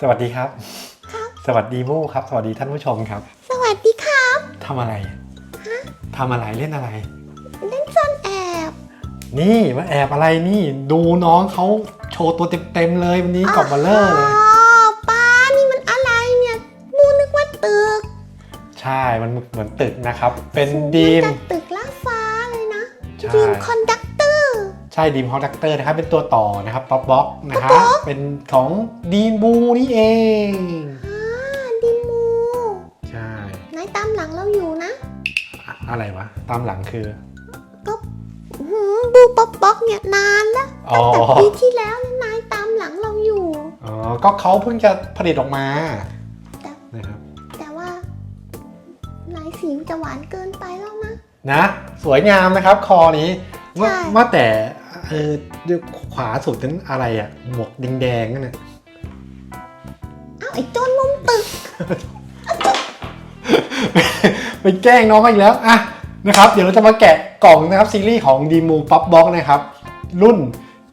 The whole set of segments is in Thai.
สวัสดีครับครับ สวัสดีมู่ครับ สวัสดีท่านผู้ชมครับ สวัสดีครับ ทำอะไร ทำอะไรเล่นอะไร เล่นซ่อนแอบ นี่มาแอบอะไรนี่ ดูน้องเขาโชว์ตัวเต็มๆเลยวันนี้กอบมาเลอร์เลย ใช่ มันเหมือนตึกนะครับ เป็นดีมนจะตึกล่าฟ้าเลยนะใช่ดีมคอนดักเตอร์ใช่ดีมฮอดักเตอร์นะครับ เป็นตัวต่อนะครับป๊อปบ็อกนะฮะป๊อปบ็อกเป็นของดีมบูนี่เองอ่าดีมูใช่นายตามหลังเราอยู่นะ อะอะไรวะ ตามหลังคือก็หืมบูป๊อกป๊อกเนี่ยนานแล้วอ๋อตั้งแต่ปีที่แล้วเนี่ยนายตามหลังเราอยู่อ๋อก็เขาเพิ่งจะผลิตออกมา จะหวานเกินไปแล้วนะ นะ สวยงามนะครับคอนี้ว่าใช่ ว่าแต่เออดูขวาสุดนั้นอะไรอะหมวกแดงๆนั่นน่ะ อ้าวไอ้โจนมุมตึก ไปแกล้งน้องเขาอีกแล้วอะนะครับ เดี๋ยวเราจะมาแกะกล่องนะครับซีรีส์ของ d ีมูป๊อปบ็อกนะครับ รุ่น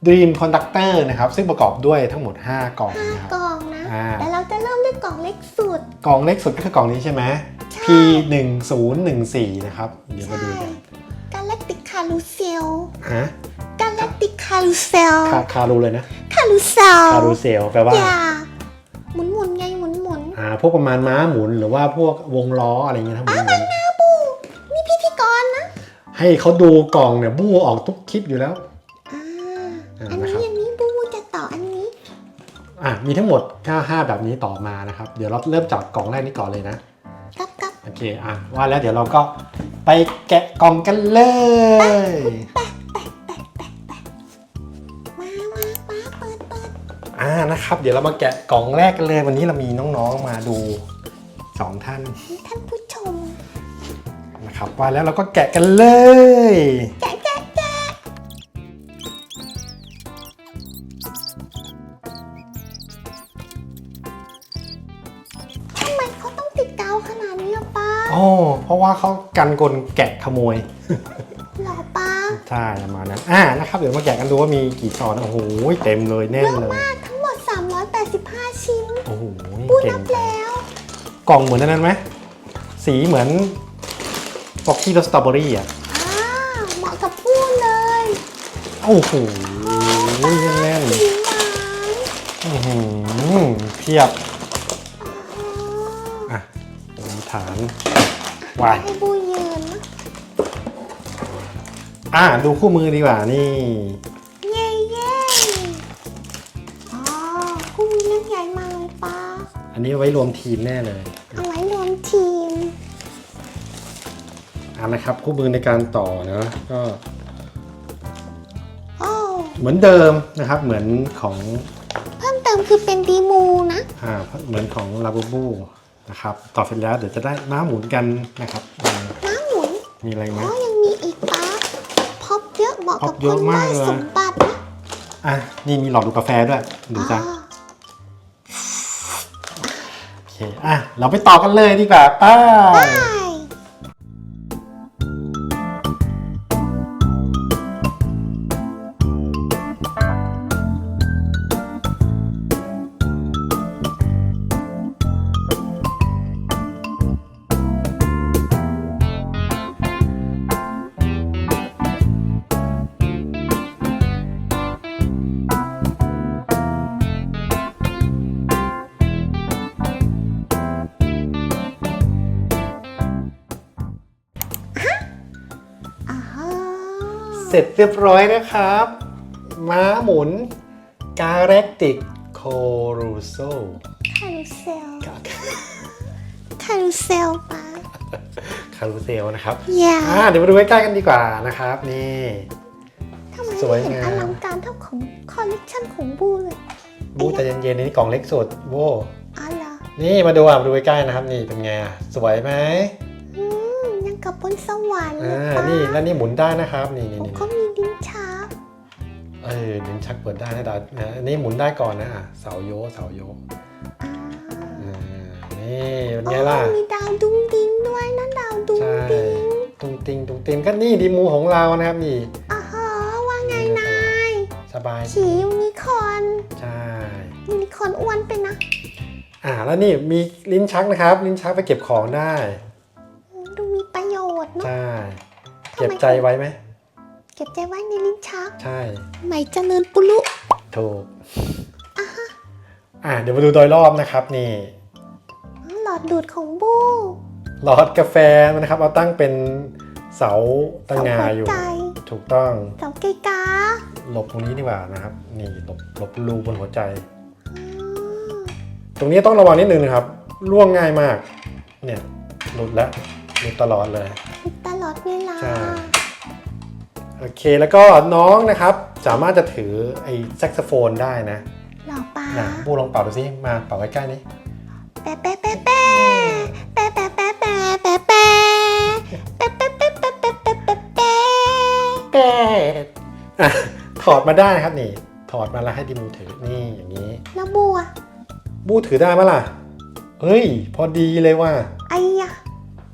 Dream Conductor นะครับ ซึ่งประกอบด้วยทั้งหมด 5 กล่องห้านะครับ กล่องนะ อ่า แต่เราจะเริ่มด้วยกล่องเล็กสุด กล่องเล็กสุดก็คือกล่องนี้ใช่ไหมใช่ P 1 0 1 4นะครับ เดี๋ยวมาดูกันกาแล็กติกคารูเซลฮะกาแล็กติกคารูเซลคาคารูเลยนะ คารูเซลคารูเซลแปลว่าอย่าหมุนหมุนๆไงหมุนหมุนอ่าพวกประมาณม้าหมุนหรือว่าพวกวงล้ออะไรเงี้ยทั้งหมดเลยๆนาบูนี่พิธีกรนะ ให้เขาดูกล่องเนี่ยบู้ออกทุกคลิปอยู่แล้วอ่าอ่าอันนะนี้ครับอันนี้บูจะต่ออันนี้อะมีทั้งหมด5 5แบบนี้ต่อมานะครับ เดี๋ยวเราเริ่มจากกล่องแรกนี้ก่อนเลยนะกับกับโอ เคอะว่าแล้วเดี๋ยวเราก็ไปแกะกล่องกันเลยมามาป้าปิดปิดอ่านะครับ เดี๋ยวเรามาแกะกล่องแรกกันเลย วันนี้เรามีน้องๆมาดูสองท่านท่านผู้ชมนะครับว่าแล้วเราก็แกะกันเลยแกะแกะแกะทำไมเขาต้องติดกาวขนาด อะป้าโอ้เพราะว่าเขากันกลแกะขโมย หรอป้าใช่ประมาณนั้น อ่านะครับ เดี๋ยวมาแกะกันดูว่ามีกี่ซองนะโอ้โหเต็มเลยแน่นเลย มากทั้งหมด 385 ชิ้นโอ้โหปูเก่นังบจังแล้ว กล่องเหมือนอันนั้นไหมสีเหมือนฟอกกี้รสสตรอเบอรี่อะอ่าเหมาะกับปูเลยโอ้โหแน่นสีหวานๆอื้อหือเพียบ วายให้บูยืนนะอะดูคู่มือดีกว่านี่ เย้เย้อ๋อคู่มีเล่มใหญ่มากเลยป้าอันนี้เอาไว้รวมทีมแน่เลยเอาไว้รวมทีมอะนะครับ คู่มือในการต่อนะก็โอ้เหมือนเดิมนะครับ เหมือนของเพิ่มเติมคือเป็นดีมูนะ อ่าเหมือนของลาบูบู นะครับต่อเสร็จแล้วเดี๋ยวจะได้ม้าหมุนกันนะครับอืมน้ำหมุนมีอะไรไหมอ๋อยังมีอีกป้าพบเยอะเหมาะพ็กัอบบเยคอะนมาได้กเลย สมบัตินะอะนี่มีหลอดดูกาแฟด้วยดูจ้ะ อ๋อ โอเค อะ เราไปต่อกันเลยดีกว่าไป้า ได้ เสร็จเรียบร้อยนะครับ ม้าหมุนกาแรกติกโครูโซคารูเซลคารูเซลป้าคารูเซลนะครับอย่าอ่าเดี๋ยวมาดูใกล้ๆกันดีกว่านะครับ นี่ทำไมสวยไม่เห็นงามอลังการเท่าของคอลเลกชันของบูเลย บูแต่เย็นๆนี่กล่องเล็กสุดโว้อ๋อเหรอนี่มาดูอะมาดูใกล้ๆนะครับ นี่เป็นไงอะสวยไหมอืมยัง กับบนสวรรค์เลอ่ายป้านี่แล้วนี่หมุนได้นะครับ นี่นี่ผมนี่ก็มีลิ้นชักเออลิ้นชักเปิดได้นะดาวนะอันนี้หมุนได้ก่อนนะอะเสาโยเสาโยอ่าอ่านี่เป็นไงล่ะโอ้มีดาวดุ้งดิ้งด้วยติงตุงติงก็นี่ดีมูของเรานะครับนี่ อ๋อฮะว่าไงนายสบายขี่ยูนิคอร์นใช่ ยูนิคอร์นอ้วนไปนะอ่าแล้วนี่มีลิ้นชักนะครับ ลิ้นชักไปเก็บของได้ดูมีประโยชน์ เนาะ ใช่เก็บใจไว้ไหม เก็บใจไว้ในลิ้นชัก ใช่ไหมเจริญปุรุถูกอ่าเดี๋ยวมาดูโดยรอบนะครับนี่อ๋อหลอดดูดของบูหลอดกาแฟนะครับ เอาตั้งเป็นเสาตั้งงาอยู่เสหัวใจถูกต้องเสาเกกาหลบตรงนี้ดีกว่านะครับ นี่หลบหลบรูบนหัวใจอ๋อตรงนี้ต้องระวังนิดนึงนะครับล่วงง่ายมาก เนี่ยหลุดแล้วหลุ ดตลอดเลย ตลอดเวลา ใช่ โอเคแล้วก็น้องนะครับสามารถจะถือไอ้แซกโซโฟนได้นะหล่อปลานะบูลองเป่าดูสิมาเป่าใกล้ๆนี้แปะแปะแปะแปะแปะแปะแปะแปะแปะแปะแปะแปะแปะแปะแปะแปะแปะแปะแปดอะถอดมาได้ครับนี่ ถอดมาแล้วให้ดิมูถือนี่อย่างนี้ แล้วบัวบูถือได้ไหมล่ะ เฮ้ย พอดีเลยว่าไอ้ยะ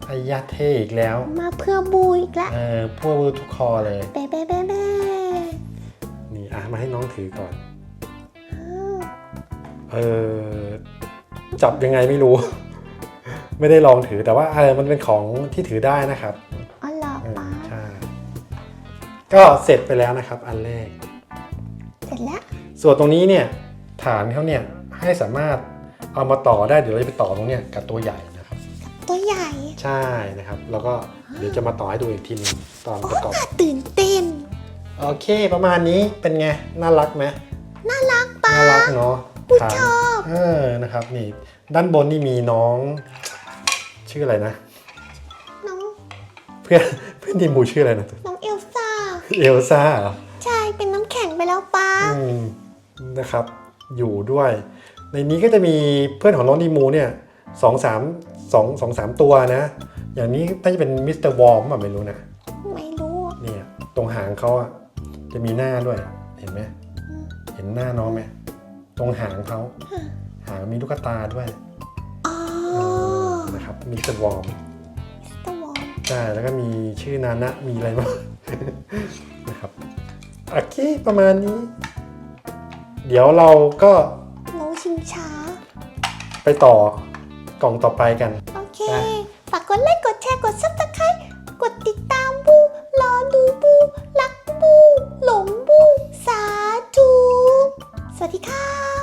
ไอ้ยาเท่อีกแล้ว มาเพื่อบูอีกแล้วเออพวกบูทุกคอเลยแปะแปะแปะแปะนี่อะมาให้น้องถือก่อนอืมเออจับยังไงไม่รู้ ไม่ได้ลองถือแต่ว่าเออมันเป็นของที่ถือได้นะครับอ๋อหล่อเออปลาใช่ก็เสร็จไปแล้วนะครับ อันแรก เสร็จแล้ว ส่วนตรงนี้เนี่ยฐานเขาเนี่ยให้สามารถเอามาต่อได้เดี๋ยวเราจะไปต่อตรงเนี้ยกับตัวใหญ่นะครับ ตัวใหญ่ ใช่นะครับแล้วก็เดี๋ยวจะมาต่อให้ดูอีกทีหนึงตอนประกอบน่าตื่นเต้น โอเคประมาณนี้เป็นไง น่ารักไหมน่ารักปลาน่ารักเนาะกูฐานชอบเออนะครับนี่ ด้านบนนี่มีน้อง ชื่ออะไรนะ น้องเพื่อนเพื่อนทีมบูชื่ออะไรนะ น้องเอลซ่า เอลซ่าเหรอ ใช่ เป็นน้ำแข็งไปแล้วปลาอืมนะครับอยู่ด้วย ในนี้ก็จะมีเพื่อนของน้องดีมูเนี่ยสองสาม สองสองสามตัวนะ อย่างนี้น่าจะเป็นมิสเตอร์วอร์มอะไม่รู้นะ ไม่รู้อะเนี่ยตรงหางเขาอะจะมีหน้าด้วย เห็นไหมเห็นหน้าน้องไหมตรงหางเขาหางมีลูกตาด้วยอ๋อนะครับมิสเตอร์วอร์มตัววอมใช่แล้วก็มีชื่อนานะมีอะไรบ้างนะครับโอเคประมาณนี้ เดี๋ยวเราก็น้องชิงช้า ไปต่อ กล่องต่อไปกัน โอเคฝากกดไลค์ กดแชร์ กดซับสไครต์กดติดตามบู รอดูบู รักบู หลงบู สาธุ สวัสดีค่ะ